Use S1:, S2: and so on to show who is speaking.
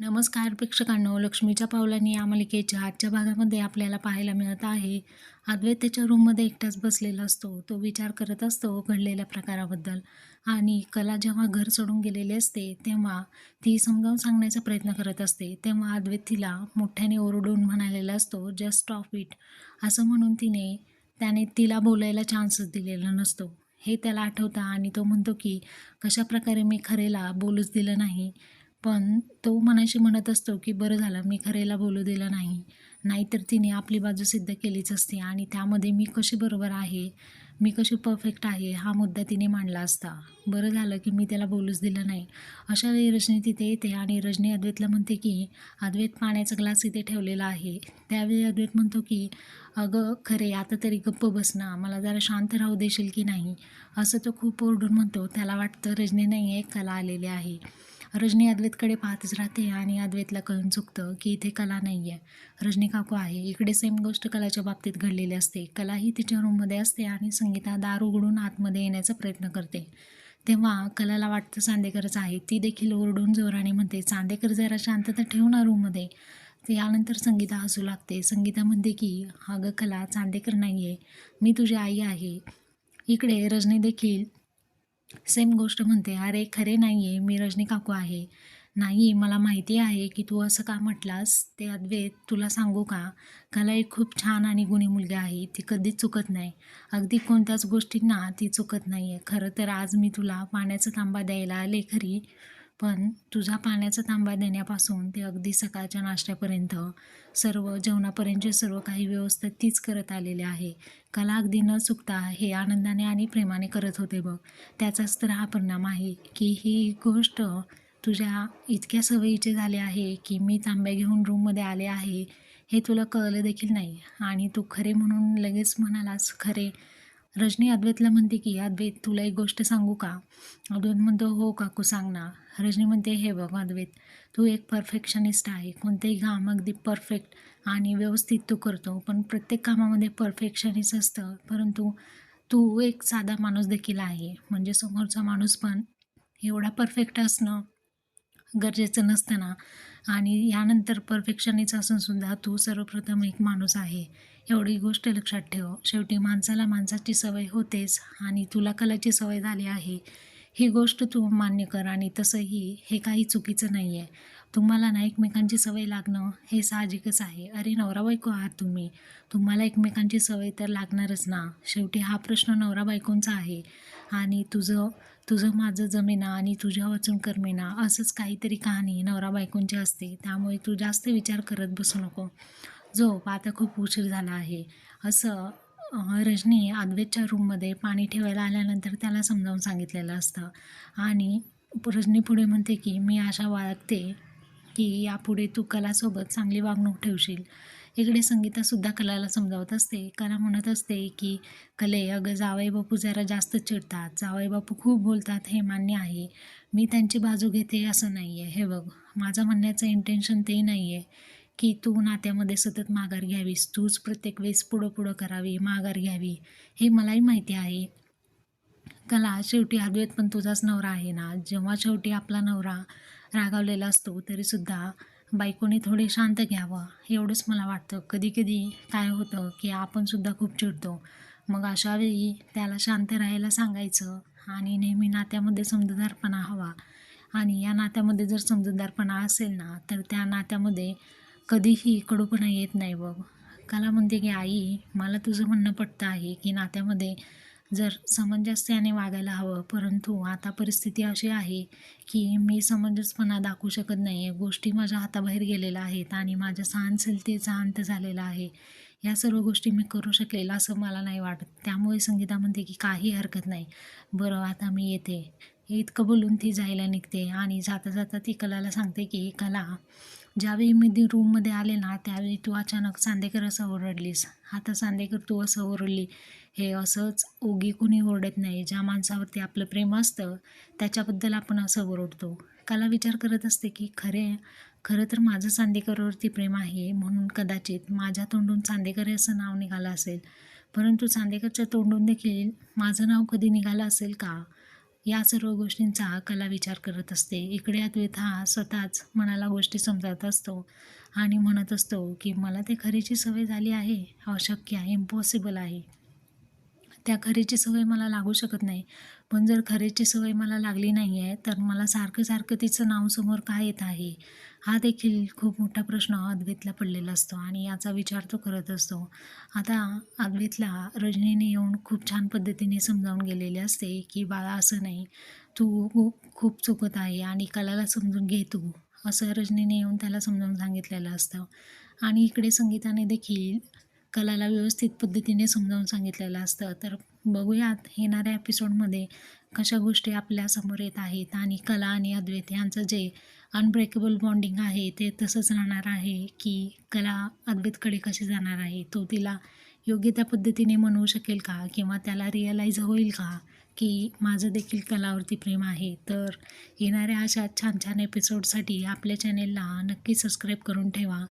S1: नमस्कार प्रेक्षकांनो लक्ष्मीच्या पावलांनी या मालिकेच्या आजच्या भागामध्ये आपल्याला पाहायला मिळत आहे. अद्वैत त्याच्या रूममध्ये एकटाच बसलेला असतो. तो विचार करत असतो घडलेल्या प्रकाराबद्दल. आणि कला जेव्हा घर सोडून गेलेली असते तेव्हा ती समजावून सांगण्याचा प्रयत्न करत असते. तेव्हा अद्वैत तिला मोठ्याने ओरडून म्हणालेला असतो जस्ट ऑफ इट असं म्हणून तिने त्याने तिला बोलायला चान्सच दिलेला नसतो. हे त्याला आठवतं आणि तो म्हणतो की कशाप्रकारे मी खरेला बोलूच दिलं नाही. पण तो मनाशी म्हणत असतो की बरं झालं मी खरेला बोलू दिलं नाही. नाहीतर तिने आपली बाजू सिद्ध केलीच असते आणि त्यामध्ये मी कशी बरोबर आहे? मी कशी परफेक्ट आहे? हा मुद्दा तिने मांडला असता. बरं झालं की मी त्याला बोलूच दिलं नाही. अशा वेळी रजनी तिथे येते आणि रजनी अद्वैतला म्हणते की अद्वैत पाण्याचा ग्लास इथे ठेवलेला आहे. त्यावेळी अद्वैत म्हणतो की अगं खरे आता तरी गप्प बस ना. मला जरा शांत राहू देशील की नाही? असं तो खूप ओरडून म्हणतो. त्याला वाटतं रजनी नाही आहे कला आलेली आहे. रजनी अद्वैतकडे पाहतच राहते आणि अद्वैतला कळून चुकतं की इथे कला नाही आहे रजनी काकू आहे. इकडे सेम गोष्ट कलाच्या बाबतीत घडलेली असते. कलाही तिच्या रूममध्ये असते आणि संगीता दार उघडून आतमध्ये येण्याचा प्रयत्न करते. तेव्हा कलाला वाटतं चांदेकरच आहे. ती देखील ओरडून जोराने म्हणते चांदेकर जरा शांतता ठेव ना रूममध्ये यानंतर संगीता हसू लागते. संगीता म्हणते की अगं कला चांदेकर नाही आहे मी तुझी आई आहे. इकडे रजनी देखील सेम गोष्ट म्हणते अरे खरे नाही आहे मी रजनी काकू आहे. नाही मला माहिती आहे की तू असं का म्हटलास? ते अद्वैत तुला सांगू का? कला एक खूप छान आणि गुणी मुलगी आहे. ती कधीच चुकत नाही. अगदी कोणत्याच गोष्टींना ती चुकत नाही आहे खरं तर आज मी तुला पाण्याचा तांबा द्यायला आले खरी. पण तुझा पाण्याचा तांबा देण्यापासून ते अगदी सकाळच्या नाश्त्यापर्यंत सर्व जेवणापर्यंतचे सर्व काही व्यवस्था तीच करत आलेली आहे. कला अगदी न चुकता हे आनंदाने आणि प्रेमाने करत होते बघ. त्याचाच तर हा परिणाम आहे की ही गोष्ट तुझ्या इतक्या सवयीचे झाले आहे की मी तांब्या घेऊन रूममध्ये आले आहे हे तुला कळलं देखील नाही. आणि तू खरे म्हणून लगेच म्हणालास खरे रजनी अद्वैतला म्हणते की अद्वैत तुला एक गोष्ट सांगू का? अद्वैत म्हणतो हो काकू सांग ना. रजनी म्हणते हे बघ अद्वैत तू एक परफेक्शनिस्ट आहे. कोणतेही काम अगदी परफेक्ट आणि व्यवस्थित तू करतो पण प्रत्येक कामामध्ये परफेक्शनिस्ट असतं. परंतु तू एक साधा माणूस देखील आहे. म्हणजे समोरचा माणूस पण एवढा परफेक्ट असणं गरजेचं नसतं ना. आणि यानंतर परफेक्शनीच असूनसुद्धा तू सर्वप्रथम एक माणूस आहे. एवढी गोष्ट लक्षात ठेव. शेवटी माणसाला माणसाची सवय होतेच आणि तुला कलाची सवय झाली आहे. ही गोष्ट तू मान्य कर आणि तसंही हे काही चुकीचं नाही आहे तुम्हाला ना एकमेकांची सवय लागणं हे साहजिकच आहे. अरे नवरा बायको आहात तुम्ही. तुम्हाला एकमेकांची सवय तर लागणारच ना. शेवटी हा प्रश्न नवरा बायकोंचा आहे. आणि तुझं तुझं माझं जमेना आणि तुझ्या वाचून करमेना असंच काहीतरी कहाणी नवरा बायकोंची असते. त्यामुळे तू जास्त विचार करत बसू नको. झोप आता खूप उशीर झाला आहे. असं रजनी अद्वैतच्या रूममध्ये पाणी ठेवायला आल्यानंतर त्याला समजावून सांगितलेलं असतं. आणि रजनी पुढे म्हणते की मी आशा बाळगते की यापुढे तू कलासोबत चांगली वागणूक ठेवशील. इकडे संगीतासुद्धा कलाला समजावत असते. कला म्हणत असते की कले अगं जावई बापू जरा जास्त चिडतात. जावई बापू खूप बोलतात हे मान्य आहे. मी त्यांची बाजू घेते असं नाही आहे हे बघ माझं म्हणण्याचं इंटेन्शन ते नाही आहे की तू नात्यामध्ये सतत माघार घ्यावीस. तूच प्रत्येक वेळेस पुढं पुढं करावी माघार घ्यावी. हे मलाही माहिती आहे. कला शेवटी अद्वैत पण तुझाच नवरा आहे ना? जेव्हा शेवटी आपला नवरा रागावलेला असतो तरीसुद्धा बायकोने थोडे शांत घ्यावं. एवढंच मला वाटतं. कधी कधी काय होतं की आपणसुद्धा खूप चिडतो. मग अशा वेळी त्याला शांत राहायला सांगायचं आणि नेहमी नात्यामध्ये समजूतदारपणा हवा. आणि या नात्यामध्ये जर समजूतदारपणा असेल ना तर त्या नात्यामध्ये कधीही कडूपणा येत नाही बघ. कला म्हणते की आई मला तुझं म्हणणं पटतं आहे की नात्यामध्ये जर समंजस्याने वागायला हवं परंतु आता परिस्थिती अशी आहे की मी समंजसपणा दाखवू शकत नाही आहे गोष्टी माझ्या हाताबाहेर गेलेल्या आहेत आणि माझ्या सहनशीलतेचा अंत झालेला आहे. या सर्व गोष्टी मी करू शकेल असं मला नाही वाटत. त्यामुळे संगीता म्हणते की काही हरकत नाही. बरं आता मी येते. इतकं बोलून ती जायला निघते आणि जाता जाता ती कलाला सांगते की कला ज्यावेळी मी ती रूममध्ये आले ना त्यावेळी तू अचानक चांदेकर असं ओरडलीस. आता चांदेकर तू असं ओरडली हे असंच ओगी कुणी ओरडत नाही. ज्या माणसावरती आपलं प्रेम असतं त्याच्याबद्दल आपण असं ओरडतो. कला विचार करत असते की खरे खरं तर माझं चांदेकरवरती प्रेम आहे म्हणून कदाचित माझ्या तोंडून चांदेकर असं नाव निघालं असेल. परंतु चांदेकरच्या तोंडून देखील माझं नाव कधी निघालं असेल का? या सर्व गोष्टींचा कला विचार करत असते. इकडे अद्वैत हा स्वतःच मनाला गोष्टी समजावत असतो आणि म्हणत असतो की मला ते खरीची सवय झाली आहे. अशक्य आहे. इम्पॉसिबल आहे. त्या खरेची सवय मला लागू शकत नाही. पण जर खरेची सवय मला लागली नाही आहे तर मला सारखं सारखं तिचं नाव समोर का येत आहे? हा देखील खूप मोठा प्रश्न अद्वैतला पडलेला असतो आणि याचा विचार तो करत असतो. आता अद्वैतला रजनीने येऊन खूप छान पद्धतीने समजावून गेलेले असते की बाळा असं नाही. तू खूप खूप चुकत आहे आणि कलाला समजून घे तू. असं रजनीने येऊन त्याला समजावून सांगितलेलं असतं. आणि इकडे संगीताने देखील कलाला व्यवस्थित पद्धतीने समजावून सांगितलेलं असतं. तर बघूयात येणाऱ्या एपिसोडमध्ये कशा गोष्टी आपल्यासमोर येत आहेत आणि कला आणि अद्वैत यांचं जे अनब्रेकेबल बॉन्डिंग आहे ते तसंच राहणार आहे की कला अद्वैतकडे कशी जाणार आहे? तो तिला योग्य त्या पद्धतीने म्हणवू शकेल का? किंवा त्याला रिअलाईज होईल का की माझं देखील कलावरती प्रेम आहे? तर येणाऱ्या अशा छान छान एपिसोडसाठी आपल्या चॅनेलला नक्की सबस्क्राईब करून ठेवा.